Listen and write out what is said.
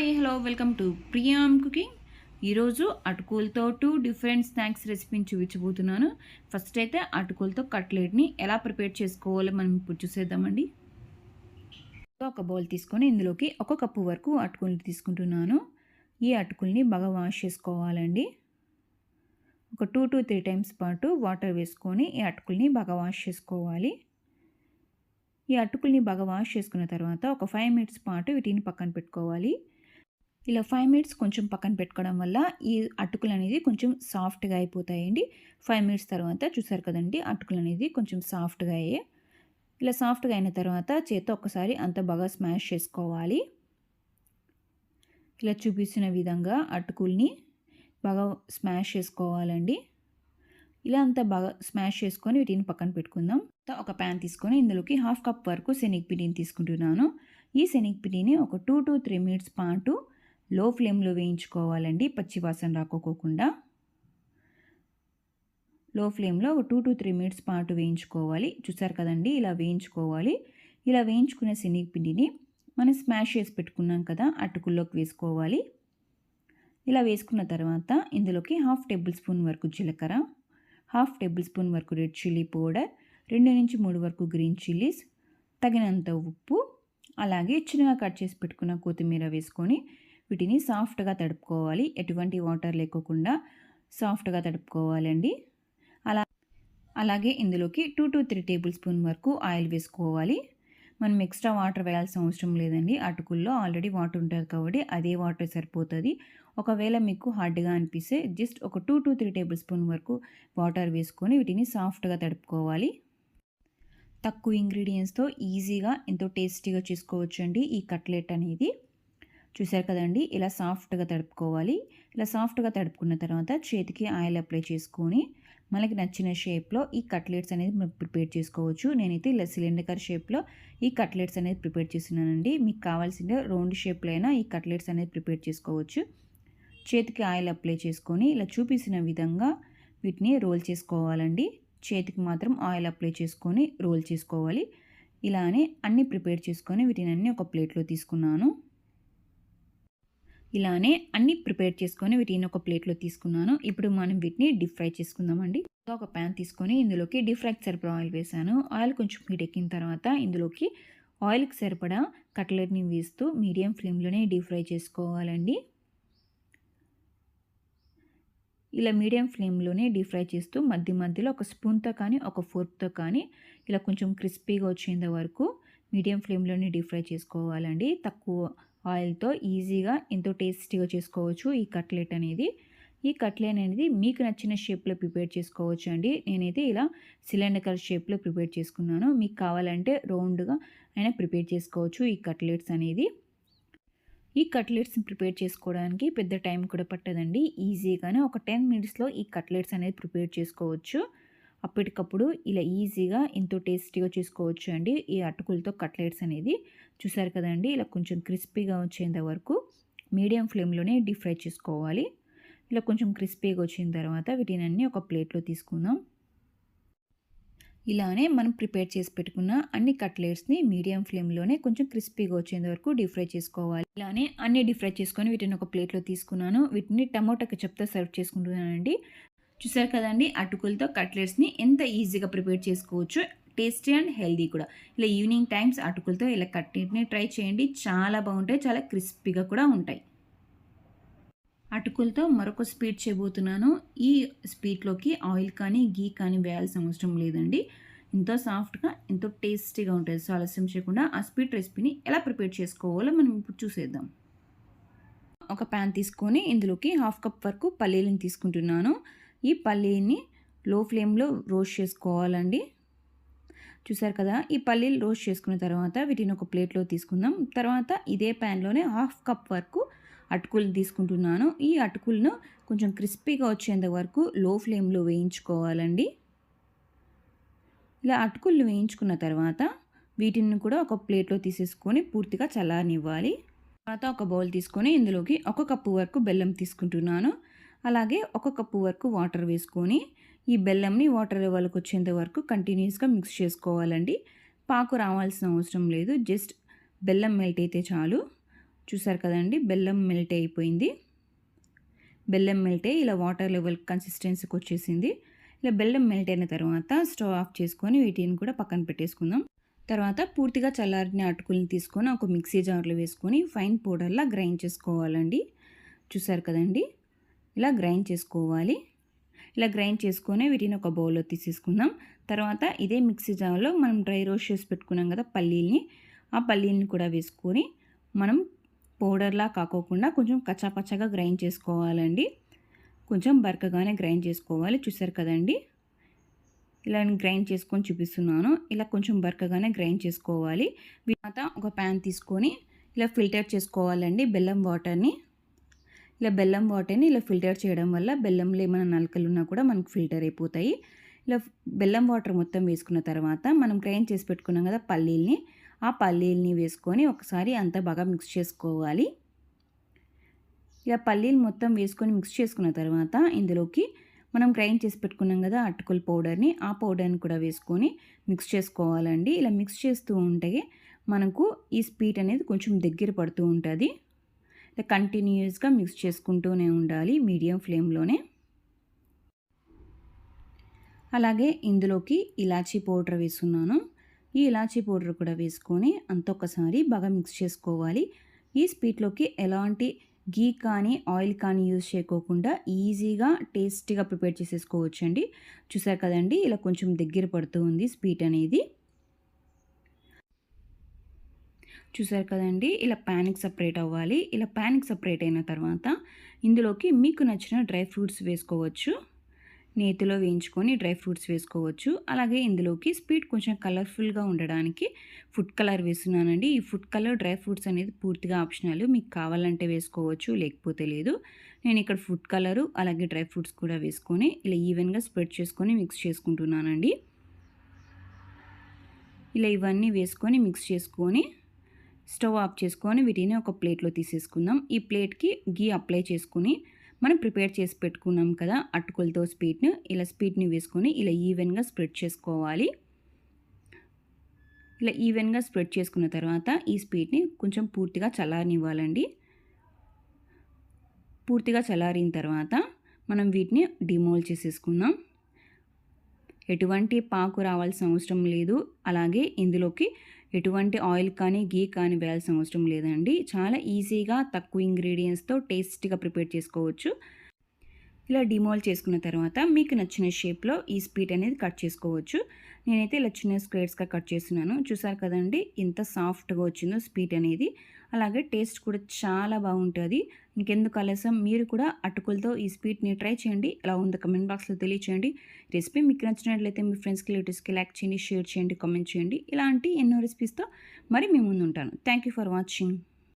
Hi hello welcome to Priyam cooking. ఈరోజు అటుకులతో two different snacks రెసిపీని చూపించబోతున్నాను. ఫస్ట్ అయితే అటుకులతో కట్లెట్ని ఎలా ప్రిపేర్ చేసుకోవాలో మనం ఇప్పుడు చూసేద్దామండి. ఒక బౌల్ తీసుకొని ఇందులోకి ఒక కప్పు వరకు అటుకులు తీసుకుంటున్నాను. ఈ అటుకుల్ని బాగా వాష్ చేసుకోవాలండి. ఒక టూ టు త్రీ టైమ్స్ పాటు వాటర్ వేసుకొని ఈ అటుకుల్ని బాగా వాష్ చేసుకోవాలి. ఈ అటుకుల్ని బాగా వాష్ చేసుకున్న తర్వాత ఒక ఫైవ్ మినిట్స్ పాటు వీటిని పక్కన పెట్టుకోవాలి. ఇలా ఫైవ్ మినిట్స్ కొంచెం పక్కన పెట్టుకోవడం వల్ల ఈ అటుకులు అనేది కొంచెం సాఫ్ట్గా అయిపోతాయండి. ఫైవ్ మినిట్స్ తర్వాత చూసారు కదండి అటుకులు అనేది కొంచెం సాఫ్ట్గా అయ్యాయి. ఇలా సాఫ్ట్గా అయిన తర్వాత చేత్తో ఒక్కసారి అంత బాగా స్మాష్ చేసుకోవాలి. ఇలా చూపిస్తున్న విధంగా అటుకుల్ని బాగా స్మాష్ చేసుకోవాలండి. ఇలా అంతా బాగా స్మాష్ చేసుకొని వీటిని పక్కన పెట్టుకుందాం. ఒక ప్యాన్ తీసుకొని ఇందులోకి హాఫ్ కప్ వరకు శనగపిండిని తీసుకుంటున్నాను. ఈ శనగపిండిని ఒక టూ టు త్రీ మినిట్స్ పాటు లో ఫ్లేమ్లో వేయించుకోవాలండి పచ్చివాసన రాకోకుండా లో ఫ్లేమ్లో ఒక టూ టు త్రీ మినిట్స్ పాటు వేయించుకోవాలి. చూసారు కదండి ఇలా వేయించుకోవాలి. ఇలా వేయించుకునే శనగపిండిని మనం స్మాష్ చేసి పెట్టుకున్నాం కదా అటుకుల్లోకి వేసుకోవాలి. ఇలా వేసుకున్న తర్వాత ఇందులోకి హాఫ్ టేబుల్ స్పూన్ వరకు జీలకర్ర హాఫ్ టేబుల్ స్పూన్ వరకు రెడ్ చిల్లీ పౌడర్ రెండు నుంచి మూడు వరకు గ్రీన్ చిల్లీస్ తగినంత ఉప్పు అలాగే చిన్నగా కట్ చేసి పెట్టుకున్న కొత్తిమీర వేసుకొని వీటిని సాఫ్ట్గా తడుపుకోవాలి. ఎటువంటి వాటర్ లేకోకుండా సాఫ్ట్గా తడుపుకోవాలండి. అలా అలాగే ఇందులోకి two to three tablespoon వరకు ఆయిల్ వేసుకోవాలి. మనం ఎక్స్ట్రా వాటర్ వేయాల్సిన అవసరం లేదండి. అటుకుల్లో ఆల్రెడీ వాటర్ ఉంటుంది కాబట్టి అదే వాటర్ సరిపోతుంది. ఒకవేళ మీకు హార్డ్గా అనిపిస్తే జస్ట్ ఒక two to three tablespoon వరకు వాటర్ వేసుకొని వీటిని సాఫ్ట్గా తడుపుకోవాలి. తక్కువ ఇంగ్రీడియంట్స్తో ఈజీగా ఎంతో టేస్టీగా చేసుకోవచ్చండి ఈ కట్లెట్ అనేది. చూసారు కదండి? ఇలా సాఫ్ట్గా తడుపుకోవాలి. ఇలా సాఫ్ట్గా తడుపుకున్న తర్వాత చేతికి ఆయిల్ అప్లై చేసుకొని మనకి నచ్చిన షేప్లో ఈ కట్లెట్స్ అనేది మనం ప్రిపేర్ చేసుకోవచ్చు. నేనైతే ఇలా సిలిండర్ షేప్లో ఈ కట్లెట్స్ అనేది ప్రిపేర్ చేస్తున్నానండి. మీకు కావాల్సిన రౌండ్ షేప్లో అయినా ఈ కట్లెట్స్ అనేది ప్రిపేర్ చేసుకోవచ్చు. చేతికి ఆయిల్ అప్లై చేసుకొని ఇలా చూపించిన విధంగా వీటిని రోల్ చేసుకోవాలండి. చేతికి మాత్రం ఆయిల్ అప్లై చేసుకొని రోల్ చేసుకోవాలి. ఇలానే అన్నీ ప్రిపేర్ చేసుకొని వీటిని అన్నీ ఒక ప్లేట్లో తీసుకున్నాను. ఇలానే అన్ని ప్రిపేర్ చేసుకొని వీటిని ఒక ప్లేట్లో తీసుకున్నాను. ఇప్పుడు మనం వీటిని డీప్ ఫ్రై చేసుకుందామండి. ఒక ప్యాన్ తీసుకొని ఇందులోకి డీప్ ఫ్రైకి సరిపడా ఆయిల్ వేసాను. ఆయిల్ కొంచెం హీట్ ఎక్కిన తర్వాత ఇందులోకి ఆయిల్కి సరిపడా కట్లెట్ని వేస్తూ మీడియం ఫ్లేమ్లోనే డీప్ ఫ్రై చేసుకోవాలండి. ఇలా మీడియం ఫ్లేమ్లోనే డీప్ ఫ్రై చేస్తూ మధ్య మధ్యలో ఒక స్పూన్తో కానీ ఒక ఫోర్క్తో కానీ ఇలా కొంచెం క్రిస్పీగా వచ్చేంత వరకు మీడియం ఫ్లేమ్లోనే డీప్ ఫ్రై చేసుకోవాలండి. తక్కువ ఆయిల్తో ఈజీగా ఎంతో టేస్టీగా చేసుకోవచ్చు ఈ కట్లెట్ అనేది. ఈ కట్లెట్ అనేది మీకు నచ్చిన షేప్లో ప్రిపేర్ చేసుకోవచ్చు అండి నేనైతే ఇలా సిలిండర్ షేప్లో ప్రిపేర్ చేసుకున్నాను. మీకు కావాలంటే రౌండ్గా అయినా ప్రిపేర్ చేసుకోవచ్చు ఈ కట్లెట్స్ అనేది. ఈ కట్లెట్స్ని ప్రిపేర్ చేసుకోవడానికి పెద్ద టైం కూడా పట్టదండి. ఈజీగానే ఒక టెన్ మినిట్స్లో ఈ కట్లెట్స్ అనేది ప్రిపేర్ చేసుకోవచ్చు. అప్పటికప్పుడు ఇలా ఈజీగా ఎంతో టేస్టీగా చేసుకోవచ్చు అండి ఈ అటుకులతో కట్లెట్స్ అనేది చూసారు కదండి ఇలా కొంచెం క్రిస్పీగా వచ్చేంత వరకు మీడియం ఫ్లేమ్లోనే డీప్ ఫ్రై చేసుకోవాలి. ఇలా కొంచెం క్రిస్పీగా వచ్చిన తర్వాత వీటిని అన్నీ ఒక ప్లేట్లో తీసుకుందాం. ఇలానే మనం ప్రిపేర్ చేసి పెట్టుకున్న అన్ని కట్లెట్స్ని మీడియం ఫ్లేమ్లోనే కొంచెం క్రిస్పీగా వచ్చేంత వరకు డీప్ ఫ్రై చేసుకోవాలి. ఇలానే అన్ని డీప్ ఫ్రై చేసుకొని వీటిని ఒక ప్లేట్లో తీసుకున్నాను. వీటిని టమోటా చెప్తా సర్వ్ చేసుకుంటున్నానండి. చూసారు కదండి? అటుకులతో కట్లెట్స్ని ఎంత ఈజీగా ప్రిపేర్ చేసుకోవచ్చు. టేస్టీ అండ్ హెల్దీ కూడా. ఇలా ఈవినింగ్ టైమ్స్ అటుకులతో ఇలా కట్లెట్ని ట్రై చేయండి. చాలా బాగుంటాయి. చాలా క్రిస్పీగా కూడా ఉంటాయి. అటుకులతో మరొక స్వీట్ చేయబోతున్నాను. ఈ స్వీట్లోకి ఆయిల్ కానీ గీ కానీ వేయాల్సిన అవసరం లేదండి. ఎంతో సాఫ్ట్గా ఎంతో టేస్టీగా ఉంటుంది సో ఆలస్యం చేయకుండా ఆ స్వీట్ రెసిపీని ఎలా ప్రిపేర్ చేసుకోవాలో మనం ఇప్పుడు చూసేద్దాం. ఒక ప్యాన్ తీసుకొని ఇందులోకి హాఫ్ కప్ వరకు పల్లీలను తీసుకుంటున్నాను. ఈ పల్లీని లో ఫ్లేమ్లో రోస్ట్ చేసుకోవాలండి. చూసారు కదా ఈ పల్లీలు రోస్ట్ చేసుకున్న తర్వాత వీటిని ఒక ప్లేట్లో తీసుకుందాం. తర్వాత ఇదే ప్యాన్లోనే హాఫ్ కప్ వరకు అటుకులు తీసుకుంటున్నాను. ఈ అటుకులను కొంచెం క్రిస్పీగా వచ్చేంత వరకు లో ఫ్లేమ్లో వేయించుకోవాలండి. ఇలా అటుకులు వేయించుకున్న తర్వాత వీటిని కూడా ఒక ప్లేట్లో తీసేసుకొని పూర్తిగా చల్లారనివ్వాలి. తర్వాత ఒక బౌల్ తీసుకొని ఇందులోకి ఒక కప్పు వరకు బెల్లం తీసుకుంటున్నాను. అలాగే ఒక కప్పు వరకు వాటర్ వేసుకొని ఈ బెల్లంని వాటర్ లెవెల్కి వచ్చేంత వరకు కంటిన్యూస్గా మిక్స్ చేసుకోవాలండి. పాకు రావాల్సిన అవసరం లేదు. జస్ట్ బెల్లం మెల్ట్ అయితే చాలు. చూసారు కదండి బెల్లం మెల్ట్ అయిపోయింది. బెల్లం మెల్ట్ అయ్యి ఇలా వాటర్ లెవెల్ కన్సిస్టెన్సీకి వచ్చేసింది. ఇలా బెల్లం మెల్ట్ అయిన తర్వాత స్టవ్ ఆఫ్ చేసుకొని వీటిని కూడా పక్కన పెట్టేసుకుందాం. తర్వాత పూర్తిగా చల్లారిన అటుకుల్ని తీసుకొని ఒక మిక్సీ జార్లో వేసుకొని ఫైన్ పౌడర్లా గ్రైండ్ చేసుకోవాలండి. చూసారు కదండి ఇలా గ్రైండ్ చేసుకోవాలి. ఇలా గ్రైండ్ చేసుకొని వీటిని ఒక బౌల్లో తీసేసుకుందాం. తర్వాత ఇదే మిక్సీ జార్లో మనం డ్రై రోస్ట్ చేసి పెట్టుకున్నాం కదా పల్లీల్ని. ఆ పల్లీల్ని కూడా వేసుకొని మనం పౌడర్లా కాకోకుండా కొంచెం కచ్చాపచ్చగా గ్రైండ్ చేసుకోవాలండి. కొంచెం బరకగానే గ్రైండ్ చేసుకోవాలి. చూసారు కదండి? ఇలా గ్రైండ్ చేసుకొని చూపిస్తున్నాను. ఇలా కొంచెం బరకగానే గ్రైండ్ చేసుకోవాలి. తర్వాత ఒక ప్యాన్ తీసుకొని ఇలా ఫిల్టర్ చేసుకోవాలండి బెల్లం వాటర్ని. ఇలా బెల్లం వాటర్ని ఇలా ఫిల్టర్ చేయడం వల్ల బెల్లంలో ఏమైనా నలకలు ఉన్నా కూడా మనకు ఫిల్టర్ అయిపోతాయి. ఇలా బెల్లం వాటర్ మొత్తం వేసుకున్న తర్వాత మనం గ్రైండ్ చేసి పెట్టుకున్నాం కదా పల్లీల్ని ఆ పల్లీల్ని వేసుకొని ఒకసారి అంతా బాగా మిక్స్ చేసుకోవాలి. ఇలా పల్లీలు మొత్తం వేసుకొని మిక్స్ చేసుకున్న తర్వాత ఇందులోకి మనం గ్రైండ్ చేసి పెట్టుకున్నాం కదా అటుకుల పౌడర్ని ఆ పౌడర్ని కూడా వేసుకొని మిక్స్ చేసుకోవాలండి. ఇలా మిక్స్ చేస్తూ ఉంటే మనకు ఈ స్వీట్ అనేది కొంచెం దగ్గర పడుతూ ఉంటుంది. కంటిన్యూస్గా మిక్స్ చేసుకుంటూనే ఉండాలి మీడియం ఫ్లేమ్లోనే అలాగే ఇందులోకి ఇలాచీ పౌడర్ వేసుకున్నాను ఈ ఇలాచీ పౌడర్ కూడా వేసుకొని అంత ఒకసారి బాగా మిక్స్ చేసుకోవాలి. ఈ స్వీట్లోకి ఎలాంటి గీ కానీ ఆయిల్ కానీ యూజ్ చేయకోకుండా ఈజీగా టేస్టీగా ప్రిపేర్ చేసేసుకోవచ్చు అండి చూసారు కదండి ఇలా కొంచెం దగ్గర పడుతూ ఉంది స్వీట్ అనేది. చూసారు కదండి? ఇలా ప్యాన్కి సపరేట్ అవ్వాలి. ఇలా ప్యాన్కి సపరేట్ అయిన తర్వాత ఇందులోకి మీకు నచ్చిన డ్రై ఫ్రూట్స్ వేసుకోవచ్చు. నేతిలో వేయించుకొని డ్రై ఫ్రూట్స్ వేసుకోవచ్చు. అలాగే ఇందులోకి స్వీట్ కొంచెం కలర్ఫుల్గా ఉండడానికి ఫుడ్ కలర్ వేస్తున్నానండి. ఈ ఫుడ్ కలర్ డ్రై ఫ్రూట్స్ అనేది పూర్తిగా ఆప్షనల్. మీకు కావాలంటే వేసుకోవచ్చు లేకపోతే లేదు. నేను ఇక్కడ ఫుడ్ కలరు అలాగే డ్రై ఫ్రూట్స్ కూడా వేసుకొని ఇలా ఈవెన్గా స్ప్రెడ్ చేసుకొని మిక్స్ చేసుకుంటున్నానండి. ఇలా ఇవన్నీ వేసుకొని మిక్స్ చేసుకొని స్టవ్ ఆఫ్ చేసుకొని వీటిని ఒక ప్లేట్లో తీసేసుకుందాం. ఈ ప్లేట్కి గీ అప్లై చేసుకొని మనం ప్రిపేర్ చేసి పెట్టుకున్నాం కదా అటుకులతో స్పీడ్ను ఇలా స్పీడ్ని వేసుకొని ఇలా ఈవెన్గా స్ప్రెడ్ చేసుకోవాలి. ఇలా ఈవెన్గా స్ప్రెడ్ చేసుకున్న తర్వాత ఈ స్పీడ్ని కొంచెం పూర్తిగా చల్లారనివ్వాలండి. పూర్తిగా చల్లారిన తర్వాత మనం వీటిని డిమోల్ చేసేసుకుందాం. ఎటువంటి పాకు రావాల్సిన అవసరం లేదు. అలాగే ఇందులోకి ఎటువంటి ఆయిల్ కానీ గీ కానీ వేయాల్సిన అవసరం లేదండి. చాలా ఈజీగా తక్కువ ఇంగ్రీడియంట్స్తో టేస్టీగా ప్రిపేర్ చేసుకోవచ్చు. ఇలా డిమాల్ చేసుకున్న తర్వాత మీకు నచ్చిన షేప్లో ఈ స్పీట్ అనేది కట్ చేసుకోవచ్చు. నేనైతే ఇలా చిన్న స్క్వేర్స్గా కట్ చేస్తున్నాను. చూసారు కదండి ఎంత సాఫ్ట్గా వచ్చిందో స్పీట్ అనేది. అలాగే టేస్ట్ కూడా చాలా బాగుంటుంది. ఇంకెందుకు ఆలస్యం? మీరు కూడా అటుకులతో ఈ స్వీట్ని ట్రై చేయండి. ఎలా ఉందో కమెంట్ బాక్స్లో తెలియచేయండి. రెసిపీ మీకు నచ్చినట్లయితే మీ ఫ్రెండ్స్కి రిలేటివ్స్కి లైక్ చేయండి షేర్ చేయండి కామెంట్ చేయండి. ఇలాంటి ఎన్నో రెసిపీస్తో మరి మీ ముందు ఉంటాను థ్యాంక్ యూ ఫర్ వాచింగ్